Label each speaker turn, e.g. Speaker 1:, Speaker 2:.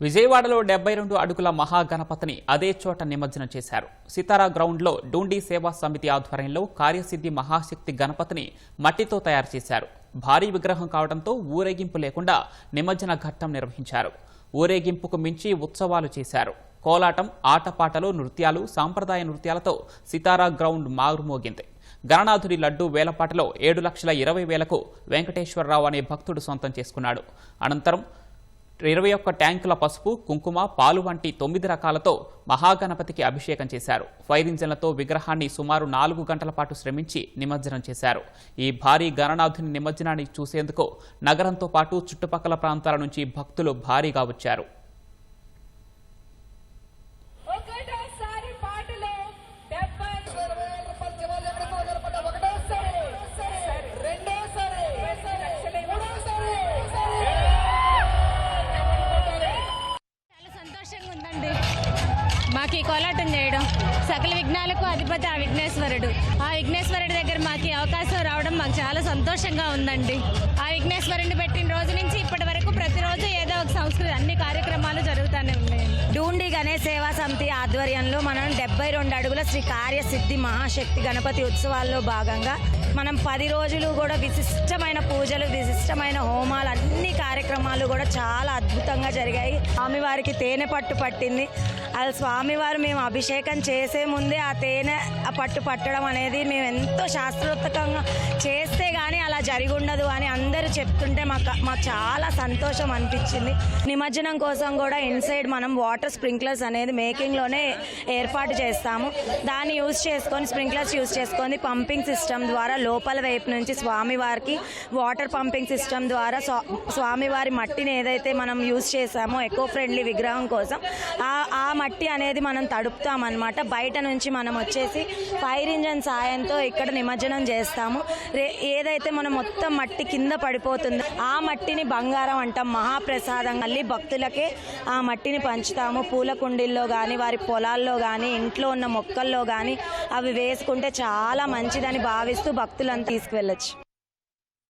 Speaker 1: విజయవాడలో డెబ్బై రెండు అడుగుల మహాగణపతిని అదే చోట నిమజ్జనం చేశారు. సితారా గ్రౌండ్లో డూండి సేవా సమితి ఆధ్వర్యంలో కార్యసిద్ధి మహాశక్తి గణపతిని మట్టితో తయారు చేశారు. భారీ విగ్రహం కావడంతో ఊరేగింపు లేకుండా నిమజ్జన ఘట్టం నిర్వహించారు. ఊరేగింపుకు మించి ఉత్సవాలు చేశారు. కోలాటం ఆటపాటలు నృత్యాలు సాంప్రదాయ నృత్యాలతో సితారా గ్రౌండ్ మారుమోగింది. గణనాథుడి లడ్డు వేలపాటలో ఏడు లక్షల ఇరవై వేలకు వెంకటేశ్వరరావు అనే భక్తుడు సొంతం చేసుకున్నాడు. అనంతరం ఇరవై ఒక్క ట్యాంకుల పసుపు కుంకుమ పాలు వంటి తొమ్మిది రకాలతో మహాగణపతికి అభిషేకం చేశారు. ఫైర్ ఇంజన్లతో విగ్రహాన్ని సుమారు నాలుగు గంటల పాటు శ్రమించి నిమజ్జనం చేశారు. ఈ భారీ గణనాథుని నిమజ్జనాన్ని చూసేందుకు నగరంతో పాటు చుట్టుపక్కల ప్రాంతాల నుంచి భక్తులు భారీగా వచ్చారు.
Speaker 2: కోలాటం చేయడం. సకల విఘ్నాలకు అధిపతి ఆ విఘ్నేశ్వరుడు. ఆ విఘ్నేశ్వరుడి దగ్గర మాకు అవకాశం రావడం మాకు చాలా సంతోషంగా ఉందండి. ఆ విఘ్నేశ్వరుడిని పెట్టిన రోజు నుంచి ఇప్పటి వరకు ప్రతిరోజు ఏదో ఒక సంస్కృతి అన్ని కార్యక్రమాలు జరుగుతూనే ఉన్నాయి.
Speaker 3: డూండి గణేష్ సేవా సమితి ఆధ్వర్యంలో మనం డెబ్బై రెండు అడుగుల శ్రీ కార్యసిద్ధి మహాశక్తి గణపతి ఉత్సవాల్లో భాగంగా మనం పది రోజులు కూడా విశిష్టమైన పూజలు విశిష్టమైన హోమాలు అన్ని కార్యక్రమాలు కూడా చాలా అద్భుతంగా జరిగాయి. స్వామివారికి తేనె పట్టు పట్టింది. అది స్వామివారు మేము అభిషేకం చేసే ముందే ఆ తేనె ఆ పట్టు పట్టడం అనేది మేము ఎంతో శాస్త్రోత్తకంగా చేస్తే కానీ అలా జరిగి ఉండదు అని అందరూ చెప్తుంటే మాకు మాకు చాలా సంతోషం అనిపించింది. నిమజ్జనం కోసం కూడా ఇన్సైడ్ మనం వాటర్ స్ప్రింక్లర్స్ అనేది మేకింగ్లోనే ఏర్పాటు చేస్తాము. దాన్ని యూజ్ చేసుకొని స్ప్రింక్లర్స్ యూజ్ చేసుకొని పంపింగ్ సిస్టమ్ ద్వారా లోపల వైపు నుంచి స్వామివారికి వాటర్ పంపింగ్ సిస్టమ్ ద్వారా స్వామివారి మట్టిని ఏదైతే మనం యూజ్ చేసామో ఎకో ఫ్రెండ్లీ విగ్రహం కోసం ఆ ఆ మట్టి అనేది మనం తడుపుతామన్నమాట. బయట నుంచి మనం వచ్చేసి ఫైర్ ఇంజన్ సాయంతో ఇక్కడ నిమజ్జనం చేస్తాము. రే ఏదైతే మనం మొత్తం మట్టి కింద పడిపోతుందో ఆ మట్టిని బంగారం అంటాం. మహాప్రసాదం మళ్ళీ భక్తులకే ఆ మట్టిని పంచుతాము. పూల కుండీల్లో కానీ వారి పొలాల్లో కానీ ఇంట్లో ఉన్న మొక్కల్లో కానీ అవి వేసుకుంటే చాలా మంచిదని భావిస్తూ భక్తులను తీసుకువెళ్ళచ్చు.